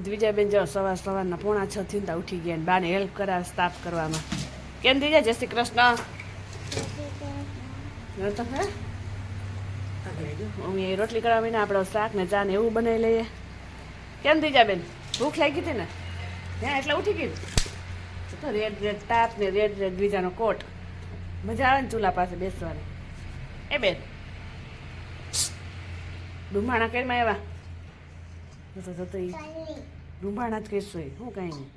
દ્વિજાબેન જો સવાર સવારના પોણા છ થી ત્યાં ઉઠી ગયા બાને હેલ્પ કરાવે સ્ટાફ કરવામાં. કેમ દીજા? જય શ્રી કૃષ્ણ. હે. રોટલી કરવા મહિને આપણે શાક ને ચા ને એવું બનાવી લઈએ. કેમ દીજાબેન? ભૂખ લાગી હતી ને? હે, એટલે ઉઠી ગઈ. તો રેડ રેડ તાપ ને રેડ રેડ બીજાનો કોટ. મજા આવે ને ચૂલા પાસે બેસવાની. એ બેન. ધુમાણા કેરમાં એવા તો તો તો રૂંભાણા જ કહેશો એ. શું કાંઈ નહીં.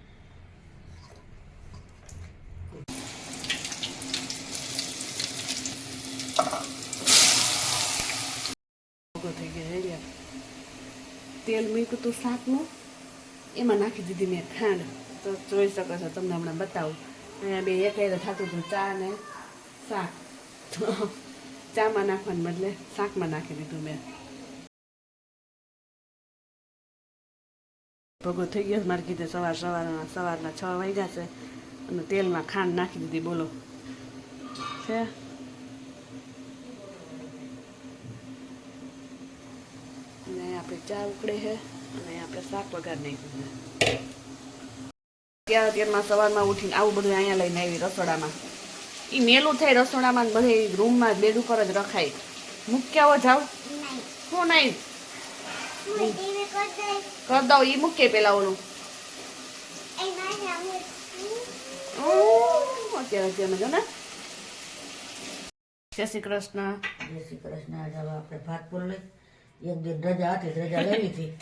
તેલ મૂક્યું હતું શાકનું. એમાં નાખી દીધી મેં ખાંડ. તો જોઈ શકો છો, તમને હમણાં બતાવું. અહીંયા બે એક થતું હતું ચા ને શાક. તો ચામાં નાખવાને બદલે શાકમાં નાખી દીધું મેં. ભોગો થઈ ગયો મારે કીધે સવાર સવારના સવારના છ વાગ્યા છે અને તેલમાં ખાંડ નાખી દીધી બોલો. છે? અને આપણે ચા ઉકળે છે અને આપણે શાક વઘાર નાખ્યું છે. અત્યારે અત્યારમાં સવારમાં ઉઠીને આવું બધું અહીંયા લઈને આવી રસોડામાં. એ મેલું થાય રસોડામાં બધે રૂમમાં બેડ ઉપર જ રખાય. મૂક્યા હો જાવ હું નહીં. કર દઉં એ મૂકે પેલા ઓલું. ઉહ, અત્યારે જો ને. જય શ્રી કૃષ્ણ. જય શ્રી કૃષ્ણ. આપણે ભાત પૂર લઈ. એક દિન રજા હતી રજા લેવી હતી.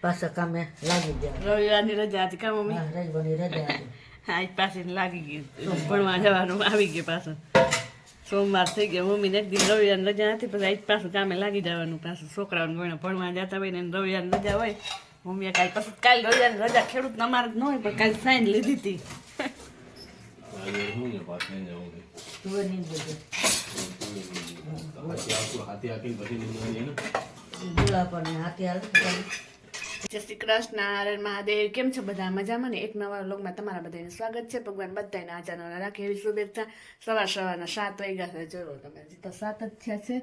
પાછા કામે લાગી ગયા. રવિવારની રજા હતી કામ મમ્મી? રજા હતી. આજ પાસે લાગી ગયું ભણવા જવાનું આવી ગયું પાછું. સોમવાર થઈ ગયો. મમ્મીને એક દિન રવિવાર રજા હતી પછી આજ પાછું કામે લાગી જવાનું પાછું છોકરાઓને ગણે ભણવા જતા હોય ને રવિવાર રજા હોય. મમ્મીએ કાલ પછી કાલ રવિવાર રજા ખેડૂત અમારે જ ન હોય પણ કાલ સાઈન લીધી હતી. હાથી હાથી જય શ્રી કૃષ્ણ હરે મહાદેવ. કેમ છો બધા? મજામાં ને? એક નવા લોગમાં તમારા બધાને સ્વાગત છે. ભગવાન બધાને આચાનો રાખે એવી શુભેચ્છા. સવાર સવારના સાત વાગ્યા છે. જોયો તમે હજી તો સાત જ થયા છે.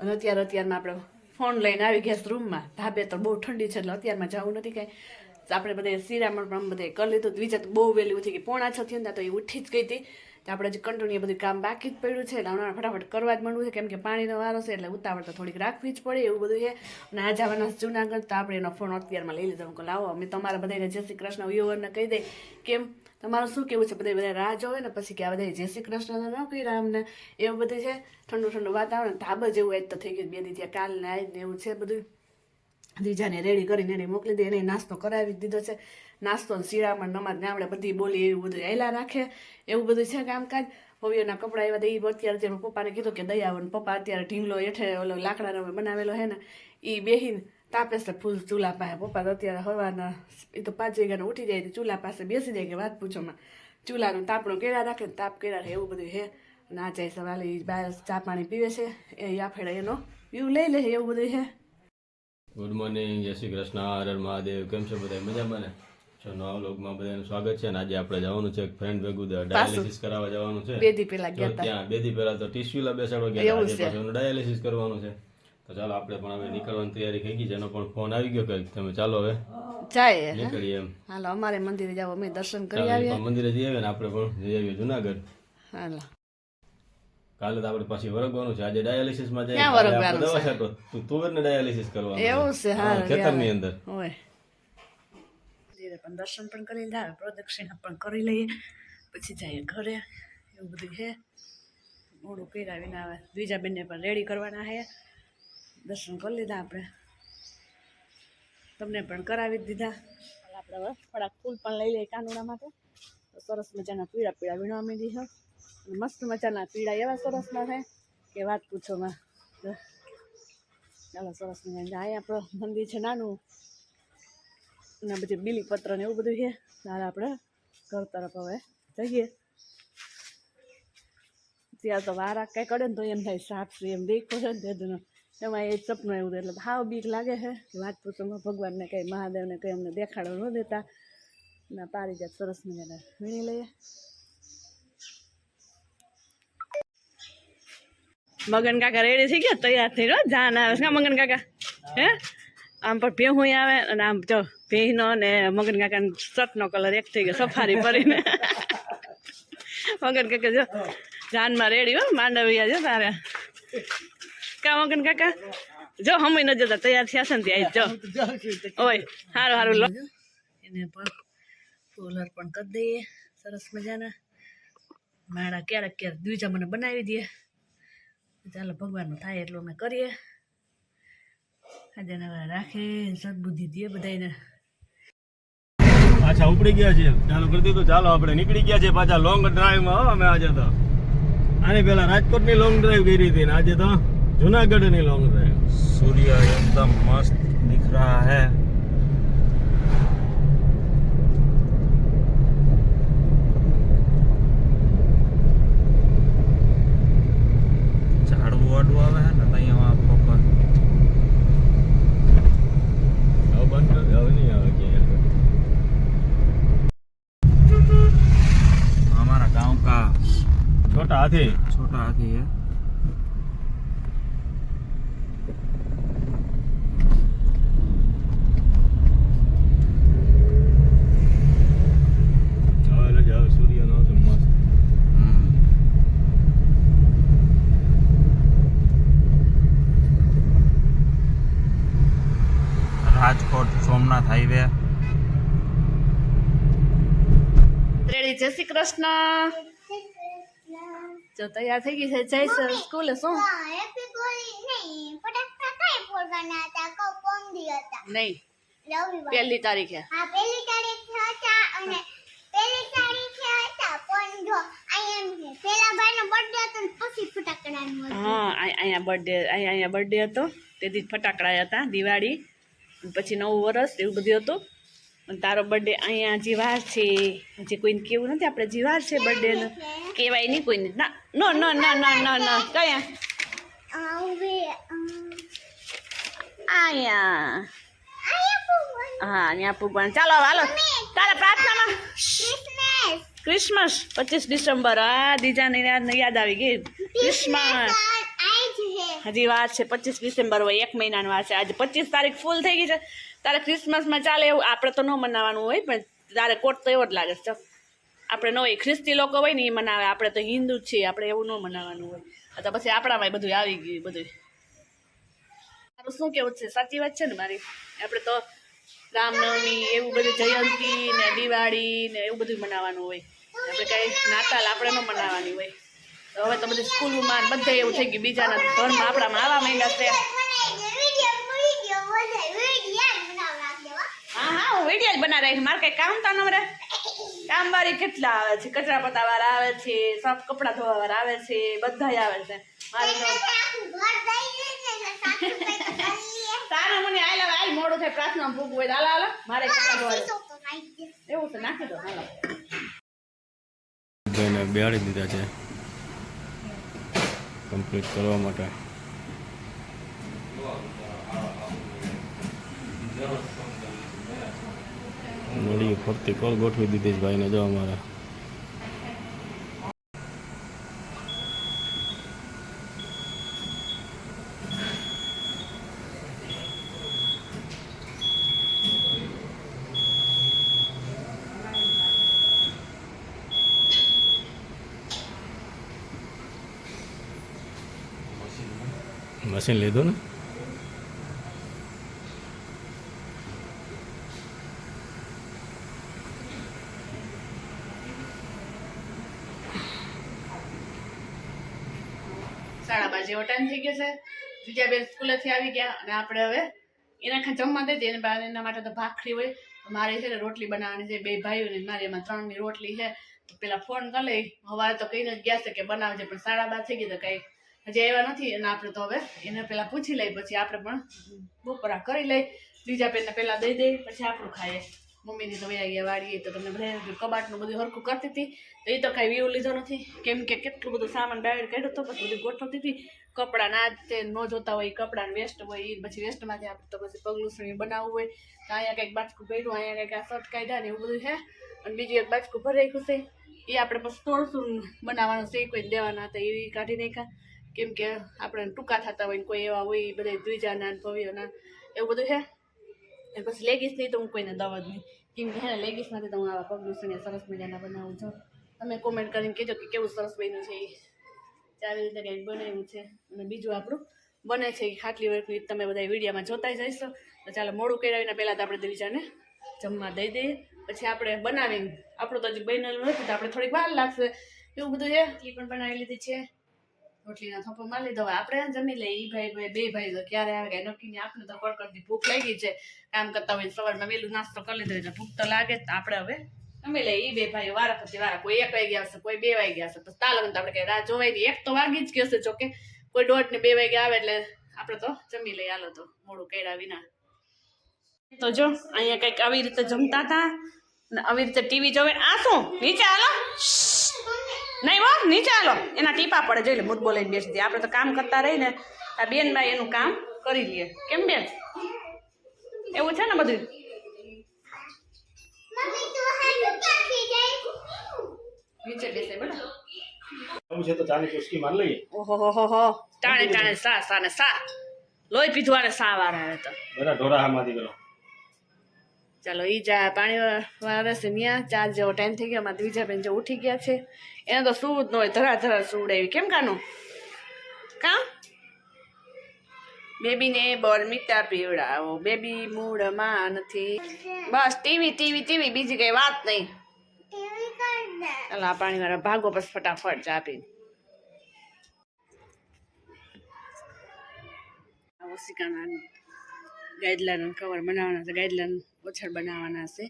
અને અત્યારે અત્યારમાં આપણે ફોન લઈને આવી ગયા રૂમમાં. ધાબે તો બહુ ઠંડી છે, એટલે અત્યારમાં જવું નથી કાંઈ. આપણે બધા શિરામણ પણ બધે કરી લીધું. વિચાર બહુ વહેલી ઉઠી ગઈ. પોણા છ થયું તો એ ઉઠી જ ગઈ હતી. તો આપણે હજી એ બધું કામ બાકી જ પડ્યું છે, એટલે હમણાં ફટાફટ કરવા જ માંડવું છે, કેમ કે પાણીનો વારો છે, એટલે ઉતાવળ તો થોડીક રાખવી જ પડે એવું બધું છે. અને આ જવાના જુનાગઢ તો આપણે એનો ફોન અત્યારમાં લઈ લીધો. હું લાવો, અમે તમારા બધાને જય શ્રી કૃષ્ણ વ્યુઅરને કહી દે. કેમ? તમારું શું કેવું છે? બધા બધા રાહ જોવે ને પછી કે આ બધા જય શ્રી કૃષ્ણ ન રહ્યા અમને. એવું બધું છે? ઠંડુ ઠંડુ વાતાવરણ, ધાબા જેવું આજ તો થઈ ગયું બે દીધી કાલ ને આજ ને એવું છે બધું. દીજાને રેડી કરીને એને મોકલી દે, એને નાસ્તો કરાવી દીધો છે. નાસ્તો ને શિરામણ નમાજ ને આપણે બધી બોલી એવું બધું એલા રાખે. એવું બધું છે કામકાજ. હોવીઓના કપડાં એવા એ અત્યારે અત્યારે પપ્પાને કીધું કે આવો પપ્પા અત્યારે ઢીંગલો હેઠે ઓલો લાકડાનો બનાવેલો હે ને એ બેહીને તાપે છે ફૂલ ચૂલા પાસે. પપ્પા તો અત્યારે હવાના એ તો પાંચ વાગ્યાને ઉઠી જાય ચૂલા પાસે બેસી જાય કે વાત પૂછોમાં ચૂલાનું તાપણું કેળા રાખે ને તાપ કેળા એવું બધું હે ના જાય સવાલે એ બહાર ચા પાણી પીવે છે. એ આફેડે એનો વ્યૂ લઈ લે એવું બધું છે. ગુડ મોર્નિંગ જય શ્રી કૃષ્ણ હર મહાદેવ. કેમ છો બધા? મજામાં ને? છો નવા લોકમાં બધાનું સ્વાગત છે અને આજે આપણે જવાનું છે ફ્રેન્ડ ભેગું ડાયાલિસિસ કરાવવા જવાનું છે. બેદી પહેલા ગયા ત્યાં બે દી પહેલા તો ટીસ્યુલા બેસાડવા ગયા. આજે પાછું ડાયાલિસિસ કરવાનું છે. તો ચાલો આપણે પણ હવે નીકળવાની તૈયારી થઈ ગઈ છે. એનો પણ ફોન આવી ગયો કે તમે ચાલો હવે. જાય નીકળીએ એમ. હાલો અમારે મંદિરે જાવ. અમે દર્શન કરી ચાલો, એ આવ્યા પણ મંદિરે જઈ આવીએ ને આપણે પણ. જઈ આવીએ જુનાગઢ. હાલો. કાલે તો આપણે પાછી વરગવાનું છે. આજે ડાયાલિસિસમાં જઈએ ક્યાં વરગવાનું દવા છાંટો. તું તુવેરને ડાયાલિસિસ કરવાનું એવું છે હા, ખેતરની અંદર. હોય પણ દર્શન પણ કરી લીધા પ્રદક્ષિણા પણ કરી લઈએ. પછી જઈએ ઘરે એવું બધું છે. મોડું પીરાવીને આવે બીજા બેનને પણ રેડી કરવાના છે. દર્શન કરી લીધા આપણે. તમને પણ કરાવી દીધા. આપણે હવે થોડાક ફૂલ પણ લઈ લઈએ કાનુડા માટે. સરસ મજાના પીળા પીળા વીણવા માંડી છે. મસ્ત મજાના પીળા એવા સરસના છે કે વાત પૂછોમાં તો ચાલો સરસ મજા અહીંયા આપણું મંદિર છે નાનું. અને બધી બીલીપત્ર ને એવું બધું છે. ત્યારે આપણે ઘર તરફ હવે જઈએ. ત્યાં તો વારા કંઈ કરે ને તો એમ થાય, સાપ છે, એમ દેખો છે ને તેદુનો એમાં એ સપનું એવું એટલે હાવ બીક લાગે છે. વાત પૂછોમાં ભગવાનને કંઈ, મહાદેવને કંઈ અમને દેખાડો ન દેતા. ના પારી જાત સરસ મજાને વીણી લઈએ. મગન કાકા રેડી થઈ ગયા? તૈયાર થઈ રહ્યો જાન આવે છે. મગન કાકા. હે? આમ પણ ભેહું આવે અને આમ જો ભેહનો ને મગન કાકાનો શર્ટનો કલર એક થઈ ગયો, સફારી ભરીને મગન કાકા જો જાનમાં રેડી હો, માંડવિયા જો તારે. કા મગન કાકા? જો હમી ન જતા, તૈયાર થયા છે ને ત્યાં જો ઓય સારું સારું લો. એને પણ ફૂલર પણ કરી દઈએ. સરસ મજાના. માળા ક્યારેક ક્યારેક દ્વિજા મને બનાવી દે ચાલો ભગવાનનું થાય એટલું અમે કરીએ. આજે રાખે સદબુદ્ધિ દે બધાને પાછા ઉપડી ગયા છે ચાલુ કરતી તો ચાલો આપણે નીકળી ગયા છે પાછા લોંગ ડ્રાઈવમાં અમે આજે તો. આને પેલા રાજકોટની લોંગ ડ્રાઈવ કરી હતી ને આજે તો જુનાગઢની લોંગ ડ્રાઈવ સૂર્ય એકદમ મસ્ત દિખ રહા હૈ. હાથી છોટા હાથી હે રાજકોટ સોમનાથ હાઈવે જય શ્રી કૃષ્ણ. જો તૈયાર થઈ ગઈ છે. જઈશ સ્કૂલે શું? હેપી હોળી નહીં ફટાકડા કઈ ફોડવાના હતા? કઉ કોંદી હતા. નહીં. રવિવાર. પહેલી તારીખે. હા પહેલી તારીખે હતા અને પહેલી તારીખે હતા પણ જો અહીંયા પહેલા ભાઈનો બર્થડે હતો ને પછી ફટાકડાનું હા અહીં- અહીંયા બર્થડે અહીંયા અહીંયા બર્થડે હતો. તેથી ફટાકડા હતા દિવાળી પછી નવું વર્ષ એવું બધું હતું. અને તારો બર્થડે અહીંયા જીવાર છે હજી કોઈને કેવું નથી આપણે જીવાર છે બર્થડેનો કહેવાય નહીં કોઈને. ના નો નો ના ના ના ના કયા? અહીંયા. હા અહીંયા પૂગવાનું ચાલો હાલો. તારા પ્રાર્થનામાં. ક્રિસમસ. પચીસ ડિસેમ્બર. આ દીજાને યાદ યાદ આવી ગઈ. ક્રિસમસ. હે. હજી વાર છે પચીસ ડિસેમ્બર હોય એક મહિનાની વાર છે. આજે પચીસ તારીખ ફૂલ થઈ ગઈ છે. તારે ક્રિસમસમાં ચાલે એવું આપણે તો ન મનાવવાનું હોય, પણ તારે કોટ તો એવો જ લાગે છે. આપણે ન હોય, ખ્રિસ્તી લોકો હોય ને એ મનાવે. આપણે તો હિન્દુ છીએ, આપણે એવું ન મનાવવાનું હોય. તો પછી આપણામાં બધું આવી ગયું બધું. તારું શું કેવું છે? સાચી વાત છે ને મારી? આપણે તો રામનવમી, એવું બધું જયંતી ને દિવાળી ને એવું બધું મનાવવાનું હોય. આપણે કાંઈ નાતાલ આપણે ન મનાવવાની હોય. તો હવે તો બધી સ્કૂલમાં બધે એવું થઈ ગયું. બીજાના ધર્મ આપણામાં આવા માંગ્યા છે વિડિયો વિડિયો બધા વિડિયો બનાવ નાખ દેવા હા હા વીડિયો જ બના રહી મારે કઈ કામ તો નવરે કામવાળી કેટલા આવે છે? કચરા પતા વાળા આવે છે સાફ કપડા ધોવા વાળા આવે છે બધા આવે છે. મારે તારા મને આયલા આયલ મોડું થાય પ્રાર્થના ભૂખ હોય હાલા હાલો. મારે કપડા ધોવા. એવું છે નાખી દો હાલો. ભાઈને બેહાડી દીધા છે. કમ્પ્લીટ કરવા માટે. નળીઓ ફરતી કોલ ગોઠવી દીધી ભાઈને જો અમારા. મશીન લીધું ને સાડા બાર જેવો ટાઈમ થઈ ગયો છે. બીજા બે સ્કૂલેથી આવી ગયા અને આપણે હવે એના ખા જમવા દે એને બાર એના માટે તો ભાખરી હોય. મારે છે ને રોટલી બનાવવાની છે. બે ભાઈઓ ને મારે એમાં ત્રણની રોટલી છે. તો પેલા ફોન કરી લઈ. હવારે તો કહીને જ ગયા છે કે બનાવજે, પણ સાડા બાર થઈ ગઈ તો કંઈ હજી આવ્યા નથી. અને આપણે તો હવે એને પેલા પૂછી લઈ પછી આપણે પણ બપોરા કરી લઈ બીજા બેનને પેલા દઈ દઈ પછી આપણું ખાઈએ. મમ્મીની તો વયા ગયા વાળીએ. તો તમને બધા કબાટનું બધું હરખું કરતી હતી. તો એ તો કાંઈ વ્યૂ લીધો નથી. કેમ કે કેટલું બધું સામાન બહાર કાઢ્યો તો પછી બધું ગોઠવતી હતી. કપડાં ના તે ન જોતા હોય કપડાં વેસ્ટ હોય એ પછી વેસ્ટમાંથી આપણે તો પછી પગલું બનાવવું હોય. તો અહીંયા કંઈક બાચકું ભર્યું, અહીંયા કંઈક આ શર્ટ કાઢ્યા ને એવું બધું છે. અને બીજું એક બાચકું ભરાઈ ગયું છે. એ આપણે પછી તોડશું બનાવવાનું છે, કોઈ દેવાના હતા એ કાઢી નાખ્યા. કેમ કે આપણે ટૂંકા થતા હોય ને કોઈ એવા હોય એ બધા દ્વિજાના ભવ્યના, એવું બધું છે. અને પછી લેગીસ નહીં તો હું કોઈને દવા જ નહીં. કેમ કે હે લેગીસમાંથી તો હું આવા પગલું છે સરસ મજાના બનાવું છું. તમે કોમેન્ટ કરીને કહેજો કે કેવું સરસ બન્યું છે એ આવી રીતે કંઈક બનાવ્યું છે. અને બીજું આપણું બને છે કે ખાટલી વર્કની, તમે બધા વિડીયામાં જોતા જઈશો. તો ચાલો મોડું કરાવીને પહેલાં તો આપણે દિવીજાને જમવા દઈ દઈએ. પછી આપણે બનાવીને, આપણું તો હજી બનેલું નથી, તો આપણે થોડીક વાર લાગશે. એવું બધું છે? એ પણ બનાવી લીધી છે. રોટલીના થોપો મારી લીધો. હવે આપણે જમી લઈએ. એ ભાઈ ભાઈ, બે ભાઈ તો ક્યારે આવે કાંઈ નક્કી નહીં. આપણે તો કડકડતી ભૂખ લાગી છે. કામ કરતા હોય સવારમાં વહેલું નાસ્તો કરી લીધો એટલે ભૂખ તો લાગે જ. આપણે હવે જમી લઈએ ઈ બે ભાઈ વારા પછી વારા. કોઈ એક વાગી આવશે, કોઈ બે વાગી આવશે. પછી તાલ તો આપણે કઈ રાહ જોવાય એક તો વાગી જ ગયો છે, જોકે કોઈ દોઢ ને બે વાગે આવે એટલે આપણે તો જમી લઈએ. હાલો તો, મોડું કર્યા વિના. તો જો, અહીંયા કંઈક આવી રીતે જમતા હતા. ને આવી રીતે ટીવી જોવે. આ શું? નીચે હાલો. નહીં વાહ નીચે હાલો. એના ટીપા પડે. જોઈ લે મુદ્દો લઈને બેસી દે આપણે તો કામ કરતા રહીને આ બેન ભાઈ એનું કામ કરી લઈએ કેમ બેન? એવું છે ને બધું? મમ્મી તું હાલું ક્યાંથી જાય નીચે બેસે બેટા આવું છે તો ચાની ચુસ્કી માર લઈએ ઓહો હો હો હો ટાણે ટાણે સા સા ને સા લોહી પીધું આને સા વાર આવે તો બધા ઢોરા હામાંથી પેલો ચાલો ઈ જા પાણી વાળા છે ત્યાં ચાર જેવો ટાઈમ થઈ ગયો અમારા બીજા બેન જે ઉઠી ગયા છે એને તો જ ન હોય ધરા ધરા સુવડાવી કેમ કાનું કા બેબીને બોર્મિટા પીવડાવો. બેબી મૂળમાં નથી. બસ ટીવી ટીવી ટીવી બીજી કઈ વાત નહીં. ચાલો આ પાણી વાળા ભાગો બસ ફટાફટ ચા પી ઓસિકાના ગાઈડલાઈન કવર બનાવવાના છે. ગાઈડલાઈન ઓછળ બનાવવાના છે.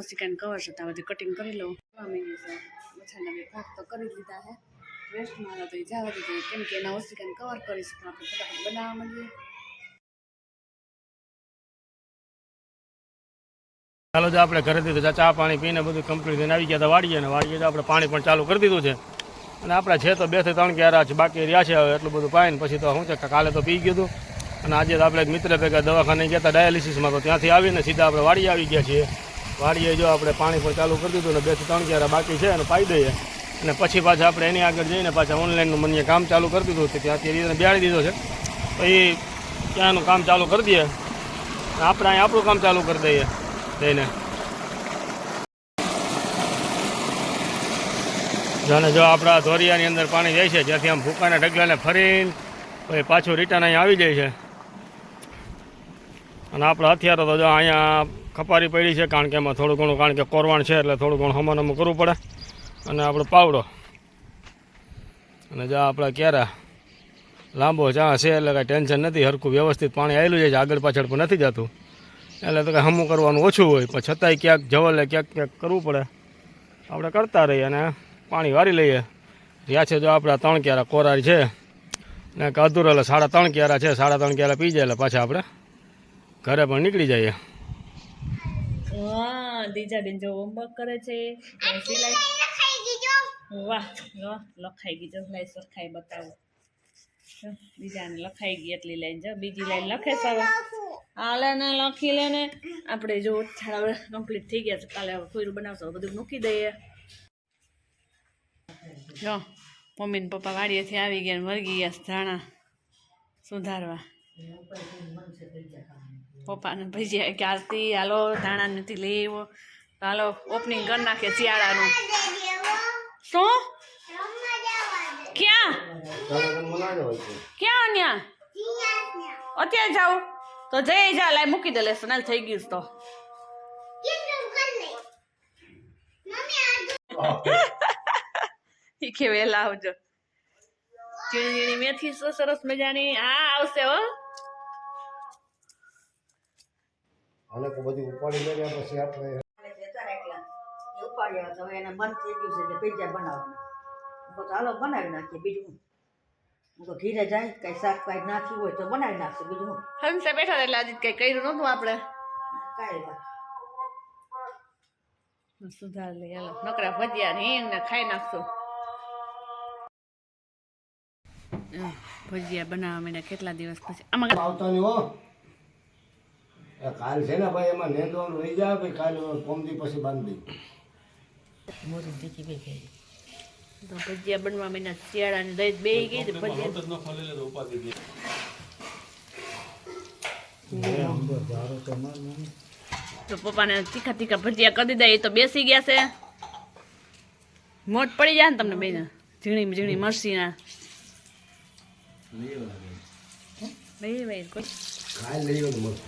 ઓસિકાન કવર છે ત્યાં બધું કટિંગ કરી લઉં. ઓછળના બે ભાગ તો કરી લીધા છે. વેસ્ટમાં તો એ જવા દીધું કેમ કે એના ઓસિકાન કવર કરીશ? પણ આપણે ફટાફટ બનાવવા માંડીએ. ચાલો જો આપણે ઘરેથી તો ચા પાણી પીને બધું કમ્પ્લીટ થઈને આવી ગયા હતા વાડીએ ને વાડીએ તો આપણે પાણી પણ ચાલુ કરી દીધું છે. અને આપણા છે તો બેથી ત્રણ ક્યારા છે બાકી રહ્યા છે હવે એટલું બધું પાય ને પછી તો શું છે કાલે તો પી ગયું હતું. અને આજે તો આપણે એક મિત્ર ભેગા દવાખાને ગયા હતા ડાયાલિસિસમાં તો ત્યાંથી આવીને સીધા આપણે વાડીએ આવી ગયા છીએ. વાડીએ જો આપણે પાણી પણ ચાલુ કરી દીધું ને બેથી ત્રણ ક્યારા બાકી છે અને પાઈ દઈએ. અને પછી પાછા આપણે એની આગળ જઈને પાછા ઓનલાઈનનું મને કામ ચાલુ કરી દીધું છે ત્યાંથી રીતને બેહાડી દીધો છે. તો એ ત્યાંનું કામ ચાલુ કરી દઈએ. અને આપણે અહીં આપણું કામ ચાલુ કરી દઈએ જઈને. જાણે જો આપણા ધોરિયાની અંદર પાણી જાય છે, જ્યાંથી આમ ભૂકાના ઢગલાને ફરીને પછી પાછું રિટર્ન અહીંયા આવી જાય છે. અને આપણા હથિયારો તો જો અહીંયા ખપારી પડી છે, કારણ કે એમાં થોડું ઘણું, કારણ કે કોરવાણ છે એટલે થોડું ઘણું હમણ હમું કરવું પડે. અને આપણો પાવડો. અને જ્યાં આપણા ક્યારા. લાંબો જ્યાં છે, એટલે કાંઈ ટેન્શન નથી, હરખું વ્યવસ્થિત પાણી આવેલું છે આગળ પાછળ પણ નથી જતું. એટલે તો કાંઈ હમું કરવાનું ઓછું હોય, પણ છતાંય ક્યાંક જવલે ક્યાંક ક્યાંક કરવું પડે. આપણે કરતા રહીએ અને પાણી વારી લઈએ. રહ્યા છે જો આપણા ત્રણ ક્યારા કોરારી છે. ને અધૂરા, એટલે સાડા ત્રણ ક્યારા છે, સાડા ત્રણ ક્યારા પી જાય, એટલે પાછા આપણે ઘરે પણ નીકળી જઈએ. દીજાબેન જો હોમવર્ક કરે છે વાહ વાહ લખાઈ ગઈ. જો લાઈ સરખાઈ બતાવો. બીજાને લખાઈ ગઈ એટલી લાઈન. જો, બીજી લાઈન લખે હવે. હાલે ને, લખી લે ને. આપણે જો છાડા કમ્પ્લીટ થઈ ગયા છે. કાલે હવે કોયરું બનાવશો. બધું મૂકી દઈએ. જો, મમ્મી ને પપ્પા વાડીએથી આવી ગયા વળગી ગયા ધાણા સુધારવા. પપ્પાને ભજીયા કે આરતી હાલો, ધાણા નથી લેવો. હાલો ઓપનિંગ કરી નાખે શિયાળાનું. શું? ક્યાં? ક્યાં ન્યા અત્યારે જાઉં? તો જઈ જા લાઈ મૂકી દે લેસન હાલ થઈ ગયું તો. કે વહેલા આવજો. ઝીણી ઝીણી મેથી શું સરસ મજાની. હા, આવશે હો. અને બધું ઉપાડી લઈ પછી આપણે એ ઉપાડી હવે એને મન થઈ ગયું છે કે પીઝા બનાવવાનું. હું કહું ચાલો બનાવી નાખીએ બીજું હું તો ઘીરે જાય કઈ શાક કાંઈ નાખ્યું હોય તો બનાવી નાખશે બીજું હંસે બેઠા એટલે આજે કઈ કર્યું નહોતું આપણે. કાંઈ વાત સુધાર લઈ હાલો નકરા ભજીયા ને હિંગ ને ખાઈ નાખશું. ભજીયા બનાવવા માંડ્યા કેટલા દિવસ પછી? આમાં આવતા નહીં હો. કાલ છે ને ભાઈ એમાં નેંદવાનું રહી જાય ભાઈ કાલે કોમદી પછી બાંધી મોરું દીકી બે ગઈ તો ભજીયા બનવા શિયાળા શિયાળાની દહીં બે ગઈ તો ભજીયા. તો પપ્પાને તીખા તીખા ભજીયા કરી દીધા એ તો બેસી ગયા છે. મોટ પડી જાય ને તમને બેન ઝીણી ઝીણી મરસીના. લઈ ભાઈ કોઈ. ખાઈ લઈએ તો મસ્ત